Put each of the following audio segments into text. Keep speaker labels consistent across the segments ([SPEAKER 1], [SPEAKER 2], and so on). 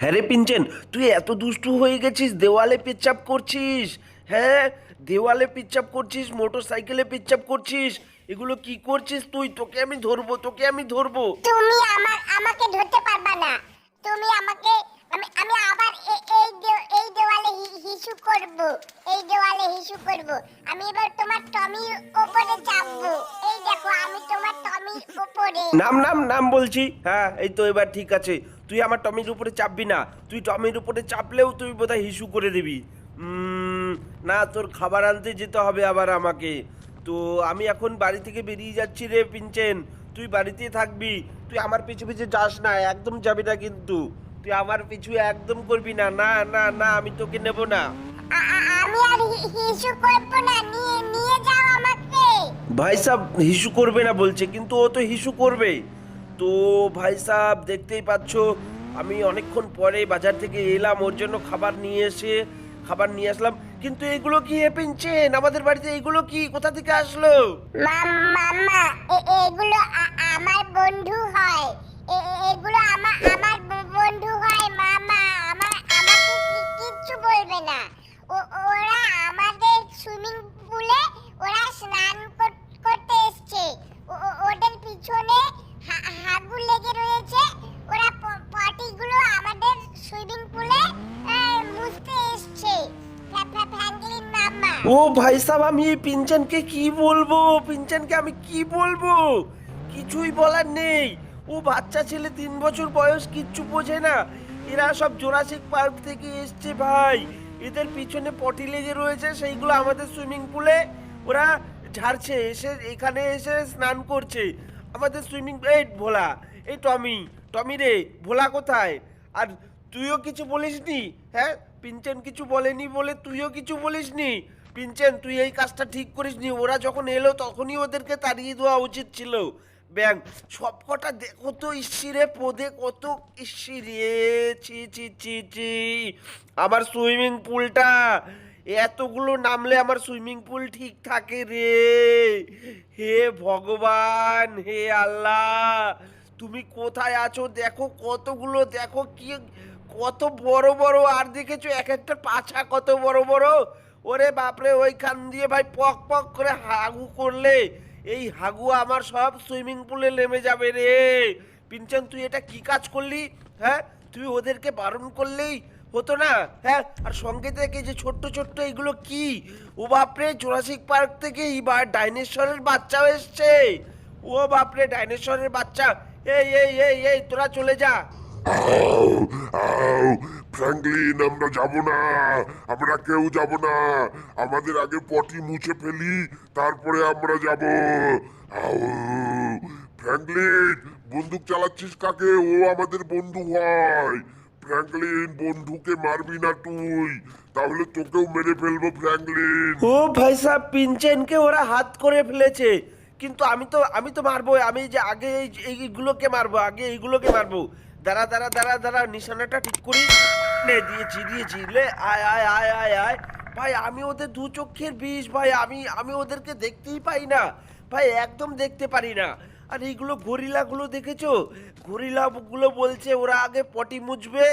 [SPEAKER 1] হ্যাঁ রে পিঞ্চেন তুই এত দুষ্টু হয়ে গেছিস দেওয়ালে পেচ্চাপ করছিস। হ্যাঁ দেওয়ালে পেচ্চাপ করছিস মোটর সাইকেলে পেচ্চাপ করছিস। এগুলো কি করছিস তুই? তোকে আমি ধরবো তোকে আমি ধরবো।
[SPEAKER 2] তুমি আমার আমাকে ধরতে পারবা না। তুমি আমাকে আমি আমি আবার এই এই দেওয়ালে হিসু করব। এই দেওয়ালে হিসু করব। আমি এবার তোমার টমির উপরে চাপবো। এই দেখো আমি তোমার টমির উপরে
[SPEAKER 1] নাম নাম নাম বলছি। হ্যাঁ এই তো এবার ঠিক আছে। তুই আমার টমির উপরে চাপবি না। তুই টমির উপরে চাপলেও তুই বোধহয় হিসু করে দিবি। না তোর খাবার আনতে যেতে হবে আবার আমাকে। তো আমি এখন বাড়ি থেকে বেরিয়ে যাচ্ছি রে পিঞ্চেন তুই বাড়িতেই থাকবি। তুই আমার পিছু পিছু যাস না একদম যাবি না কিন্তু। তুই আমার পিছু একদম করবি না। না না না আমি তোকে নেব না।
[SPEAKER 2] আ- আ- আমি আর হিসু করব না। নিয়ে নিয়ে যাও আমাকে।
[SPEAKER 1] ভাই সাহেব হিসু করবে না বলছে কিন্তু ও তো হিসু করবে। তো ভাই সাহেব, দেখতেই পাচ্ছ, আমি অনেকক্ষণ পরে বাজার থেকে এলাম, ওর জন্য খাবার নিয়ে এসে, খাবার নিয়ে আসলাম। কিন্তু এগুলো কি এ পেনছেন আমাদের বাড়িতে এগুলো কি? কোথা থেকে আসলো?
[SPEAKER 2] মাম- এগুলো আমার বন্ধু হয়। এগুলো আমার আমার বন্ধু হয় মামা আমার আমাকে কিচ্ছু বলবে না। ওরা আমাদের সুইমিং পুলে ওরা স্নান করতে এসছে। ওদের পিছনে হাগু লেগে রয়েছে। ওরা পটিগুলো আমাদের সুইমিং পুলে মুছতে এসছে।
[SPEAKER 1] ও ভাই সাহেব আমি এই পিনচানকে কি বলব? পিনচানকে আমি কি বলব? কিছুই বলার নেই। ও বাচ্চা ছেলে, তিন বছর বয়স, কিচ্ছু বোঝে না। এরা সব জোরাসিক পার্ক থেকে এসছে ভাই। এদের পিছনে পটি লেগে রয়েছে, সেইগুলো আমাদের সুইমিং পুলে ওরা ঝাড়ছে, এসে এখানে এসে স্নান করছে। আমাদের সুইমিং এই ভোলা। এই টমি টমি রে, ভোলা কোথায়? আর তুইও কিছু বলিসনি? হ্যাঁ? পিনচেন কিছু বলেনি বলে তুইও কিছু বলিসনি? পিনচেন, তুই এই কাজটা ঠিক করিসনি। ওরা যখন এলো তখনই ওদেরকে তাড়িয়ে দেওয়া উচিত ছিল। ব্যাং সব কটা দেখো তো ইসিরে পদে কত ইসিরে ছি ছি ছি ছি। আমার সুইমিং পুলটা এতগুলো নামলে আমার সুইমিং পুল ঠিক থাকে রে। হে ভগবান, হে আল্লাহ। তুমি কোথায় আছো? দেখো কতগুলো, দেখো কি, কত বড় বড়, আর দেখেছ এক একটা পাছা কত বড় বড়? ওরে বাপরে ওইখান দিয়ে ভাই পক পক করে হাগু করলে, এই হাগু আমার সব সুইমিং পুলে নেমে যাবে রে। পিনচন তুই এটা কি কাজ করলি? হ্যাঁ তুই ওদেরকে বারণ করলেই হতো না? হ্যাঁ আর সঙ্গে থেকে যে ছোট্ট ছোট্ট এগুলো কি? ও বাপরে জোরাসিক পার্ক থেকে এইবার ডাইনোসরের বাচ্চাও এসছে। ও বাপরে, ডাইনোসরের বাচ্চা। এই এই এই এই, তোরা চলে যা।
[SPEAKER 3] ফ্র্যাঙ্কলিন আমরা যাব না। আমরা কেউ যাব না। আমাদের আগে পটি মুছে ফেলি, তারপরে আমরা যাব। ফ্র্যাঙ্কলিন বন্দুক চালাচ্ছিস কাকে? ও আমাদের বন্ধু হয়। ফ্র্যাঙ্কলিন বন্ধুকে মারবি না তুই। তাহলে তোকেও মেরে ফেলব ফ্র্যাঙ্কলিন
[SPEAKER 1] ও ভাই সাহেব, পিনচেনকে ওরা হাত করে ফেলেছে। কিন্তু আমি তো আমি তো মারবো আমি যে আগে এই- এইগুলোকে মারবো, আগে এইগুলোকে মারবো। দাঁড়া দাঁড়া দাঁড়া দাঁড়া, নিশানাটা ঠিক করি। নে, দিয়েছি দিয়েছি। লে, আয় আয় আয় আয় আয়। ভাই, আমি ওদের দু চক্ষের বিষ, ভাই। আমি আমি ওদেরকে দেখতেই পাই না। ভাই, একদম দেখতে পারি না। আর এইগুলো গরিলাগুলো দেখেছ? গরিলাগুলো বলছে ওরা আগে পটি মুছবে,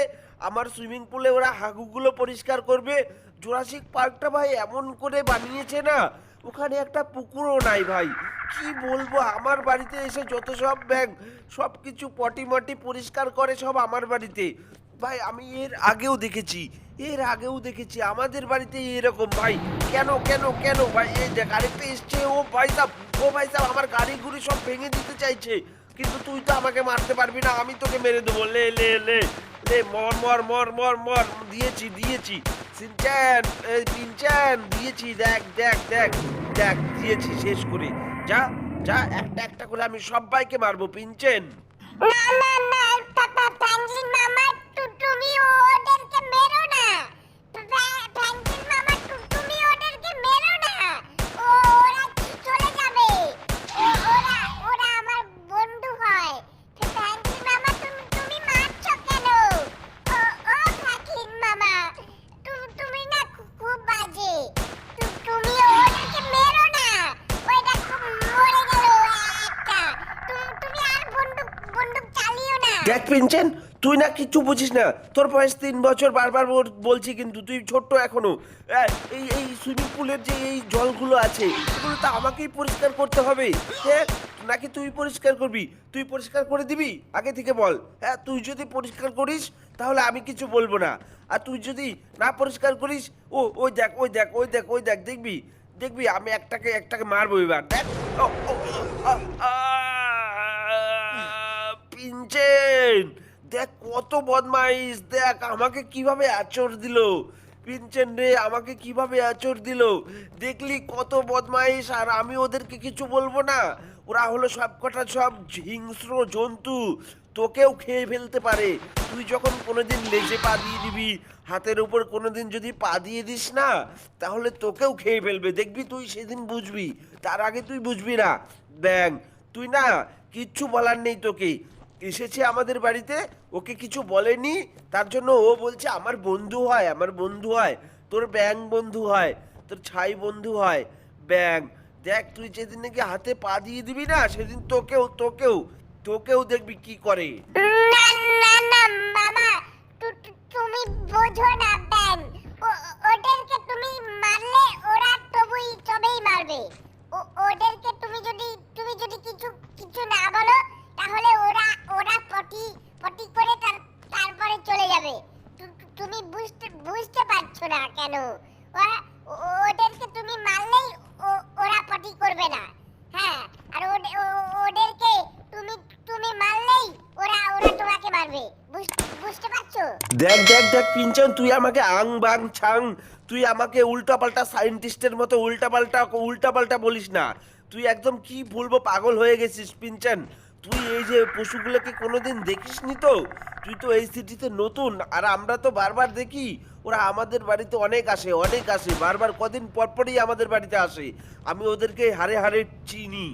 [SPEAKER 1] আমার সুইমিং পুলে ওরা হাগুগুলো পরিষ্কার করবে। জোরাসিক পার্কটা ভাই এমন করে বানিয়েছে না, ওখানে একটা পুকুরও নাই ভাই। কি বলব, আমার বাড়িতে এসে যত সব ব্যাগ সব কিছু পটি মটি পরিষ্কার করে সব আমার বাড়িতে। ভাই আমি এর আগেও দেখেছি এর আগেও দেখেছি, আমাদের বাড়িতে এরকম ভাই। কেন কেন কেন, ভাই? এই যে গাড়িতে এসছে, ও ভাই সাহেব ও ভাই সাহেব আমার গাড়ি গুড়ি সব ভেঙে দিতে চাইছে। কিন্তু তুই তো আমাকে মারতে পারবি না, আমি তোকে মেরে দেবো। লে লে লে লে, মর মর মর মর মর, দিয়েছি দিয়েছি। সিনচ্যান এই পিনচ্যান দিয়েছি, দেখ দেখ দেখ দেখ, দিয়েছি, শেষ করে। যা যা, একটা একটা করে আমি সবাইকে মারবো পিনচেন
[SPEAKER 2] না না না মামা তুমি ওদেরকে মেরো দেখ
[SPEAKER 1] পিনচেন, তুই না কিচ্ছু বুঝিস না। তোর বয়স তিন বছর, বারবার বল- বলছি কিন্তু তুই ছোট্ট এখনও। এই এই সুইমিং পুলের যে এই জলগুলো আছে এগুলো তো আমাকেই পরিষ্কার করতে হবে। হ্যাঁ নাকি তুই পরিষ্কার করবি? তুই পরিষ্কার করে দিবি? আগে থেকে বল। হ্যাঁ তুই যদি পরিষ্কার করিস, তাহলে আমি কিছু বলব না। আর তুই যদি না পরিষ্কার করিস, ও, ওই দেখ ওই দেখ ওই দেখ ওই দেখ, দেখবি? দেখবি, আমি একটাকে একটাকে মারবো এবার। দেখ। পিঞ্চেন দেখ কত বদমাইশ, দেখ আমাকে কীভাবে আচর দিল। পিঞ্চেন রে, আমাকে কীভাবে আচর দিল। দেখলি কত বদমাইশ, আর আমি ওদেরকে কিছু বলব না। ওরা হলো সবকটা সব হিংস্র জন্তু। তোকেও খেয়ে ফেলতে পারে। তুই যখন কোনোদিন লেজে পা দিয়ে দিবি, হাতের উপর কোনোদিন যদি পা দিয়ে দিস না, তাহলে তোকেও খেয়ে ফেলবে। দেখবি তুই সেদিন বুঝবি, তার আগে তুই বুঝবি না। ব্যাং, তুই না কিচ্ছু বলার নেই তোকে। এসেছে আমাদের বাড়িতে, ওকে কিছু বলেনি, তার জন্য ও বলছে, আমার বন্ধু হয়, আমার বন্ধু হয়, তোর ব্যাং বন্ধু হয়, তোর ছাই বন্ধু হয়, ব্যাং, দেখ তুই যেদিন নাকি হাতে পা দিয়ে দিবি না, সেদিন তোকেও তোকেও তোকেও দেখবি কি করে।
[SPEAKER 2] না না না তুমি না তুমি তুমি যদি তুমি যদি কিছু কিছু না বলো তাহলে ওরা ওরা পটি পটি করে তার, তারপরে চলে যাবে। তুমি বুঝতে বুঝতে পারছ না কেন? ওরা ওদেরকে তুমি মারলেই ওরা পটি করবে না। হ্যাঁ আর ওদেরকে তুমি তুমি মারলেই ওরা ওরা তোমাকে মারবে। বুঝ- বুঝতে পারছ?
[SPEAKER 1] দেখ দেখ দেখ পিঞ্চন তুই আমাকে আং, বাং, ছাং, তুই আমাকে উল্টা পাল্টা সায়েন্টিস্টের মতো উল্টা পাল্টা উল্টা পাল্টা বলিস না। তুই একদম কি বলব, পাগল হয়ে গেছিস পিঞ্চন তুই এই যে পশুগুলোকে কোনোদিন দেখিসনি তো? তুই তো এই সিটিতে নতুন আর আমরা তো বারবার দেখি ওরা আমাদের বাড়িতে অনেক আসে অনেক আসে বারবার কদিন পরপরই আমাদের বাড়িতে আসে। আমি ওদেরকে হারে হারে চিনি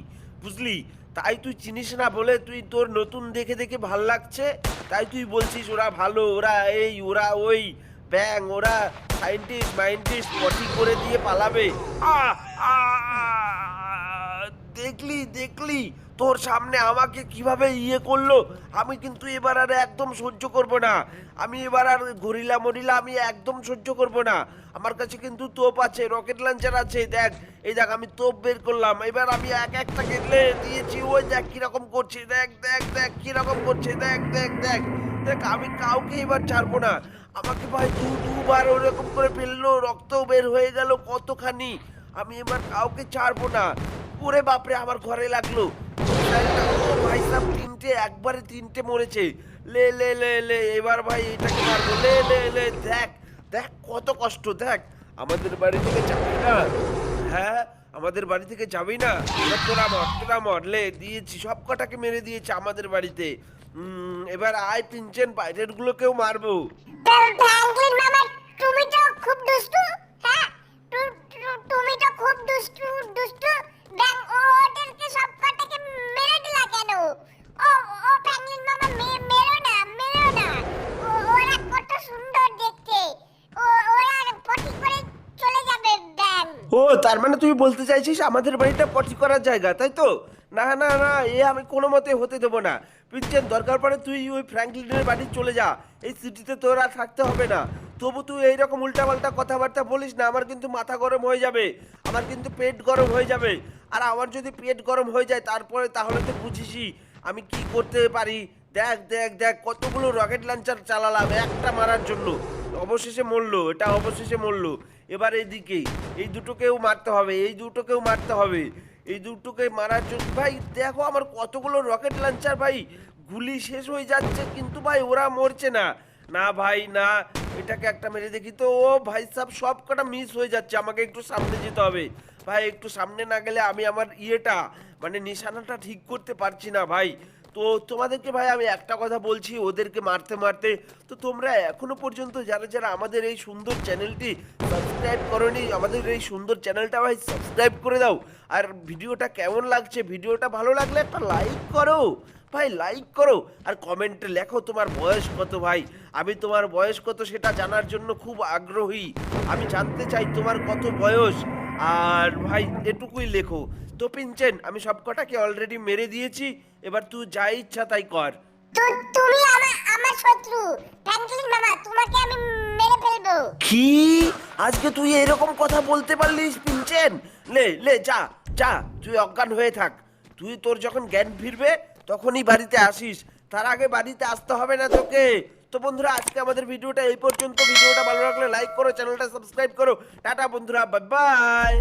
[SPEAKER 1] বুঝলি? তাই তুই চিনিস না বলে তুই তোর নতুন দেখে দেখে ভালো লাগছে? তাই তুই বলছিস ওরা ভালো ওরা এই ওরা ওই। ব্যাং ওরা সাইন্টিস্ট মাইন্টিস্ট পটি করে দিয়ে পালাবে। আহ, আহ, দেখলি দেখলি, তোর সামনে আমাকে কীভাবে ইয়ে করল, আমি কিন্তু এবার আর একদম সহ্য করব না। আমি এবার আর গরিলা মরিলা আমি একদম সহ্য করব না। আমার কাছে কিন্তু তোপ আছে রকেট লঞ্চার আছে, দেখ। এই দেখ, আমি তোপ বের করলাম। এবার আমি এক একটা গেলে দিয়েছি, ওই দেখ কীরকম করছে, দেখ দেখ দেখ, কীরকম করছে, দেখ দেখ দেখ। দেখ, আমি কাউকে এবার ছাড়বো না। আমাকে ভাই দু, দুবার ওরকম করে ফেলল রক্ত বের হয়ে গেল কতখানি। আমি এবার কাউকে ছাড়বো না। ওরে বাপরে আমার ঘরে লাগল। ভাই সাহেব তিনটে, একবারে তিনটে মরেছে। লে লে লে লে, এবার ভাই এটাকে মারবো। লে লে লে, দেখ দেখ কত কষ্ট, দেখ। আমাদের বাড়ি থেকে যাবি না? হ্যাঁ আমাদের বাড়ি থেকে যাবি না? তোরা মর তোরা মর। লে, দিয়েছি, সব কটাকে মেরে দিয়েছে আমাদের বাড়িতে। এবার আয় পিনচেন বাইরের গুলোকেও মারবো।
[SPEAKER 2] তুমি তো খুব দুষ্টু হ্যাঁ? তুমি তো খুব দুষ্টু দুষ্টু। ব্যাং ওদেরকে সব কটাকে মেরে দিলা কেন? ও ও প্যাংলিন মামা মে- মেরো না মেরো না ও- ওরা কত সুন্দর দেখতে ও ওরা পটি করে চলে যাবে ব্যাং
[SPEAKER 1] ও তার মানে তুই বলতে চাইছিস আমাদের বাড়িটা পটি করার জায়গা, তাই তো? না না না, এ আমি কোনো মতে হতে দেবো না। পিচ্ছেন দরকার পড়ে তুই ওই ফ্র্যাঙ্কলিনের বাড়ি চলে যা, এই সিটিতে তোর আর থাকতে হবে না। তবু তুই এইরকম উল্টাপাল্টা কথাবার্তা বলিস না, আমার কিন্তু মাথা গরম হয়ে যাবে, আমার কিন্তু পেট গরম হয়ে যাবে। আর আমার যদি পেট গরম হয়ে যায়, তারপরে তাহলে তো বুঝিসই আমি কি করতে পারি। দেখ দেখ দেখ, কতগুলো রকেট লঞ্চার চালালাম একটা মারার জন্য। অবশেষে মরলো, এটা অবশেষে মরলো। এবার এইদিকে এই দুটোকেও মারতে হবে, এই দুটোকেও মারতে হবে। এই দুটোকে মারার জন্য, ভাই, দেখো আমার কতগুলো রকেট লঞ্চার ভাই। গুলি শেষ হয়ে যাচ্ছে, কিন্তু ভাই, ওরা মরছে না। না, ভাই, না, এটাকে একটা মেরে দেখি তো, ও ভাই সাহেব সব কটা মিস হয়ে যাচ্ছে, আমাকে একটু সামনে যেতে হবে। ভাই, একটু সামনে না গেলে আমি আমার ইয়েটা মানে নিশানাটা ঠিক করতে পারছি না, ভাই। তো তোমাদেরকে ভাই আমি একটা কথা বলছি, ওদেরকে মারতে মারতে। তো তোমরা এখনও পর্যন্ত যারা যারা আমাদের এই সুন্দর চ্যানেলটি সাবস্ক্রাইব করনি, আমাদের এই সুন্দর চ্যানেলটা ভাই সাবস্ক্রাইব করে দাও। আর ভিডিওটা কেমন লাগছে, ভিডিওটা ভালো লাগলে একটা লাইক করো। ভাই, লাইক করো। আর কমেন্টে লেখো তোমার বয়স কত ভাই। আমি তোমার বয়স কত সেটা জানার জন্য খুব আগ্রহী। আমি জানতে চাই তোমার কত বয়স। আর ভাই এটুকুই লেখো। তো পিনচেন আমি সব কটাকে অলরেডি মেরে দিয়েছি এবার তুই যা ইচ্ছা তাই কর।
[SPEAKER 2] তু- তুমি আমার আমার শত্রু। ফ্র্যাঙ্কলিন মামা তোমাকে আমি মেরে ফেলব।
[SPEAKER 1] কি? আজকে তুই এরকম কথা বলতে পারলিস পিনচেন? লে লে যা যা তুই অজ্ঞান হয়ে থাক। তুই তোর যখন জ্ঞান ফিরবে তখনই বাড়িতে আসিস। তার আগে বাড়িতে আসতে হবে না তোকে। তো বন্ধুরা, আজকে আমাদের ভিডিওটা এই পর্যন্ত। ভিডিওটা ভালো লাগলে লাইক করো, চ্যানেলটা সাবস্ক্রাইব করো। টাটা বন্ধুরা বাই বাই